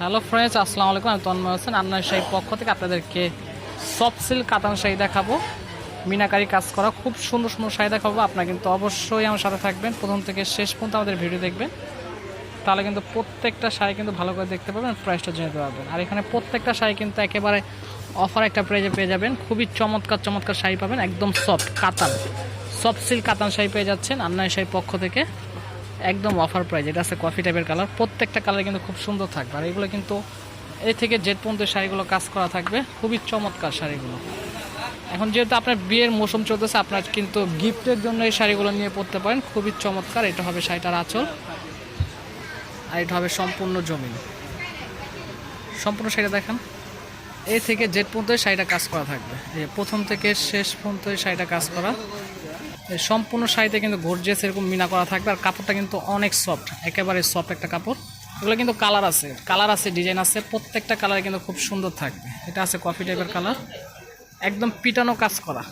Hello friends আসসালামু আলাইকুম আমি তন্ময় হোসেন। আন্নার শাহী পক্ষ থেকে আপনাদেরকে সফট সিল্ক কাতান শাড়ি দেখাবো। মিনাকারি কাজ করা খুব সুন্দর সুন্দর শাড়ি দেখাবো। আপনারা কিন্তু অবশ্যই আমার সাথে থাকবেন। প্রথম থেকে শেষ পর্যন্ত আমাদের ভিডিও দেখবেন। তাহলে কিন্তু প্রত্যেকটা শাড়ি কিন্তু ভালো করে দেখতে পাবেন প্রাইসটা জেনে পারবেন। আর এখানে প্রত্যেকটা শাড়ি কিন্তু একেবারে অফার একটা প্রাইজে পেয়ে যাবেন। খুবই চমৎকার চমৎকার শাড়ি পাবেন। একদম সফট কাতান। সফট সিল্ক কাতান শাড়ি পেয়ে যাচ্ছেন আন্নার শাহী পক্ষ থেকে। একদম অফার প্রাইস এটা আছে কফি টাইপের কালার প্রত্যেকটা কালার কিন্তু খুব সুন্দর থাকবে। আর এগুলো কিন্তু এই থেকে জেট পর্যন্ত শাড়িগুলো কাজ করা থাকবে। খুবই চমৎকার শাড়িগুলো। এখন যেহেতু আপনার বিয়ের মৌসুম চলতেছে, আপনার কিন্তু গিফটের জন্য এই শাড়িগুলো নিয়ে পড়তে পারেন। খুবই চমৎকার, এটা হবে শাড়িটার আঁচল। আর এটা হবে সম্পূর্ণ জমিন। সম্পূর্ণ শাড়িটা দেখান। এই থেকে জেট পর্যন্ত শাড়িটা কাজ করা থাকবে। প্রথম থেকে শেষ পর্যন্ত শাড়িটা কাজ করা। সম্পূর্ণ শাড়িতে কিন্তু গর্জিয়াস এরকম মিনা করা থাকবে, আর কাপড়টা কিন্তু অনেক সফট একেবারে সফট একটা কাপড়। এগুলো কিন্তু কালার আছে কালার আছে ডিজাইন আছে, প্রত্যেকটা কালার কিন্তু খুব সুন্দর থাকবে। এটা আছে কফি টাইপের কালার একদম পিটানো কাজ করা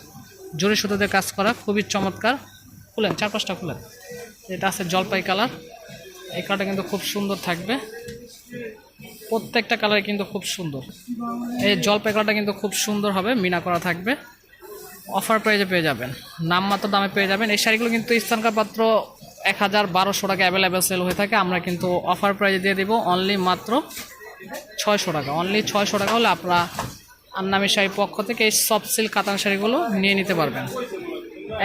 জরি সুতোতে কাজ করা, খুবই চমৎকার। খুলেন চার পাঁচটা খুলেন। এটা আছে জলপাই কালার এই কালারটা কিন্তু খুব সুন্দর থাকবে। প্রত্যেকটা কালার কিন্তু খুব সুন্দর। এই জলপাই কালারটা কিন্তু খুব সুন্দর হবে, মিনা করা থাকবে। অফার প্রাইজে পেয়ে যাবেন। নামমাত্র দামে পেয়ে যাবেন। এই শাড়িগুলো কিন্তু স্থানকার পাত্র এক হাজার বারোশো টাকা অ্যাভেলেবেল সেল হয়ে থাকে। আমরা কিন্তু অফার প্রাইজে দিয়ে দিব অনলি মাত্র ছয়শো টাকা। অনলি ছয়শো টাকা হলে আপনারা আন্নামি শাড়ির পক্ষ থেকে এই সফট সিল্ক কাতান শাড়িগুলো নিয়ে নিতে পারবেন।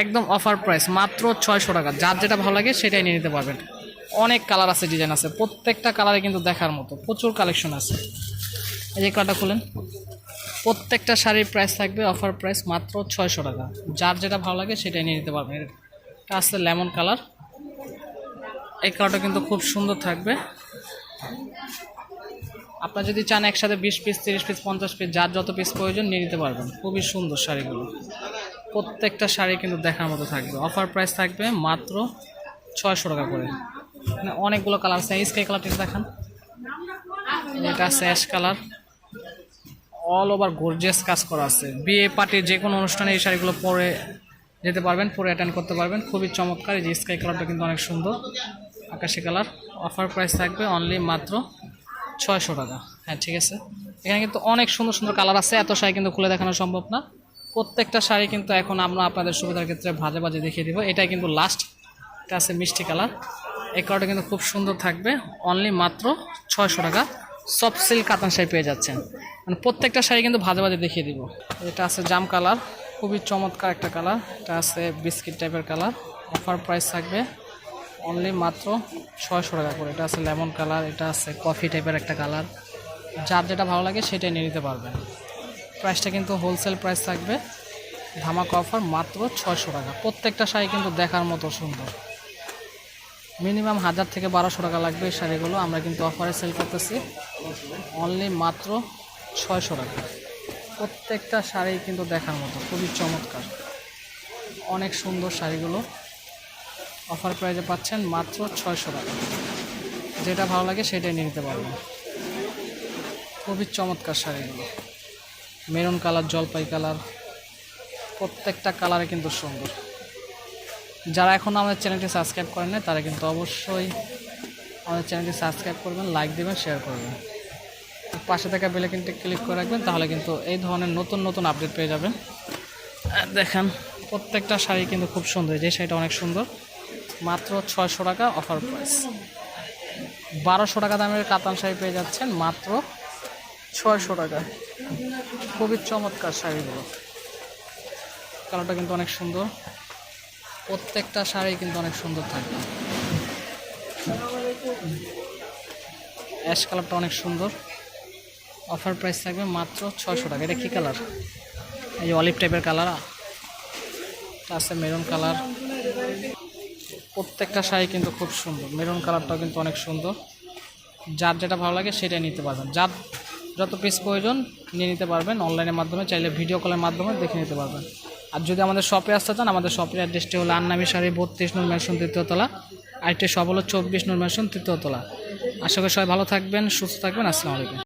একদম অফার প্রাইস মাত্র ছয়শো টাকা। যার যেটা ভালো লাগে সেটাই নিয়ে নিতে পারবেন। অনেক কালার আছে ডিজাইন আছে। প্রত্যেকটা কালারে কিন্তু দেখার মতো। প্রচুর কালেকশন আছে। এই যে কালারটা খুলেন। প্রত্যেকটা শাড়ির প্রাইস থাকবে অফার প্রাইস মাত্র ছয়শো টাকা। যার যেটা ভালো লাগে সেটাই নিয়ে নিতে পারবেন। এটা আসছে লেমন কালার এই কালারটা কিন্তু খুব সুন্দর থাকবে। আপনার যদি চান একসাথে বিশ পিস তিরিশ পিস পঞ্চাশ পিস যার যত পিস প্রয়োজন নিয়ে নিতে পারবেন। খুবই সুন্দর শাড়িগুলো। প্রত্যেকটা শাড়ি কিন্তু দেখার মতো থাকবে। অফার প্রাইস থাকবে মাত্র ছয়শো টাকা করে। মানে অনেকগুলো কালার আছে। স্কাই কালারটা দেখান। এটা আছে ash colour all over gorgeous কাজ করা আছে। বিয়ে পার্টির যে কোনো অনুষ্ঠানে এই শাড়িগুলো পরে যেতে পারবেন, পরে অ্যাটেন্ড করতে পারবেন। খুবই চমৎকার, এই যে স্কাই কালারটা কিন্তু অনেক সুন্দর, আকাশি কালার অফার প্রাইস থাকবে অনলি মাত্র ছয়শো টাকা। হ্যাঁ ঠিক আছে। এখানে কিন্তু অনেক সুন্দর সুন্দর কালার আছে, এত শাড়ি কিন্তু খুলে দেখানো সম্ভব না। প্রত্যেকটা শাড়ি কিন্তু এখন আমরা আপনাদের সুবিধার ক্ষেত্রে ভাজে ভাজে দেখিয়ে দিব। এটাই কিন্তু লাস্ট এটা আছে মিষ্টি কালার এই কালারটা কিন্তু খুব সুন্দর থাকবে অনলি মাত্র ছয়শো টাকা। সফট সিল্ক কাতান শাড়ি পেয়ে যাচ্ছেন। মানে প্রত্যেকটা শাড়ি কিন্তু ভাজে ভাজে দেখিয়ে দিব। এটা আছে জাম কালার, খুবই চমৎকার একটা কালার। এটা আছে বিস্কিট টাইপের কালার। অফার প্রাইস থাকবে অনলি মাত্র ছয়শো টাকা করে। এটা আছে লেমন কালার, এটা আছে কফি টাইপের একটা কালার। যার যেটা ভালো লাগে সেটাই নিয়ে নিতে পারবেন। প্রাইসটা কিন্তু হোলসেল প্রাইস থাকবে। ধামাকা অফার মাত্র ছয়শো টাকা। প্রত্যেকটা শাড়ি কিন্তু দেখার মতো সুন্দর। মিনিমাম হাজার থেকে বারোশো টাকা লাগবে এই শাড়িগুলো। আমরা কিন্তু অফারে সেল করতেছি। অনলি মাত্র ছয়শো টাকা। প্রত্যেকটা শাড়ি কিন্তু দেখার মতো, খুবই চমৎকার। অনেক সুন্দর শাড়িগুলো অফার প্রাইজে পাচ্ছেন মাত্র ছয়শো টাকা। যেটা ভালো লাগে সেটাই নিতে পারবেন। খুবই চমৎকার শাড়িগুলো। মেরুন কালার জলপাই কালার প্রত্যেকটা কালারে কিন্তু সুন্দর। যারা এখন আমাদের চ্যানেলটি সাবস্ক্রাইব করেন না তারা কিন্তু অবশ্যই আমাদের চ্যানেলটি সাবস্ক্রাইব করবেন লাইক দেবেন শেয়ার করবেন। পাশে থাকা বেলাইকিনটি ক্লিক করে রাখবেন, তাহলে কিন্তু এই ধরনের নতুন নতুন আপডেট পেয়ে যাবেন। দেখেন, প্রত্যেকটা শাড়ি কিন্তু খুব সুন্দর, যে শাড়িটা অনেক সুন্দর। মাত্র ছয়শো টাকা অফার প্রাইস বারোশো টাকা দামের কাতান শাড়ি পেয়ে যাচ্ছেন, মাত্র ছয়শো টাকা। খুবই চমৎকার শাড়িগুলো। কালারটা কিন্তু অনেক সুন্দর। প্রত্যেকটা শাড়ি কিন্তু অনেক সুন্দর থাকবে। অ্যাশ কালারটা অনেক সুন্দর। অফার প্রাইস থাকবে মাত্র ছয়শো টাকা। এটা কী কালার? এই যে অলিভ টাইপের কালার আছে মেরুন কালার। প্রত্যেকটা শাড়ি কিন্তু খুব সুন্দর, মেরুন কালারটাও কিন্তু অনেক সুন্দর। যার যেটা ভালো লাগে সেটাই নিতে পারবেন। যার যত পিস প্রয়োজন নিয়ে নিতে পারবেন অনলাইনের মাধ্যমে চাইলে ভিডিও কলের মাধ্যমে দেখে নিতে পারবেন। আর যদি আমাদের শপে আসতে চান, আমাদের শপের অ্যাড্রেসটি হলো আন্নামি শাড়ি বত্রিশ নূর ম্যানশন তৃতীয়তলা আরেকটি শপ হলো চব্বিশ নূর ম্যানশন তৃতীয়তলা আশা করি সবাই ভালো থাকবেন, সুস্থ থাকবেন। আসসালামু আলাইকুম।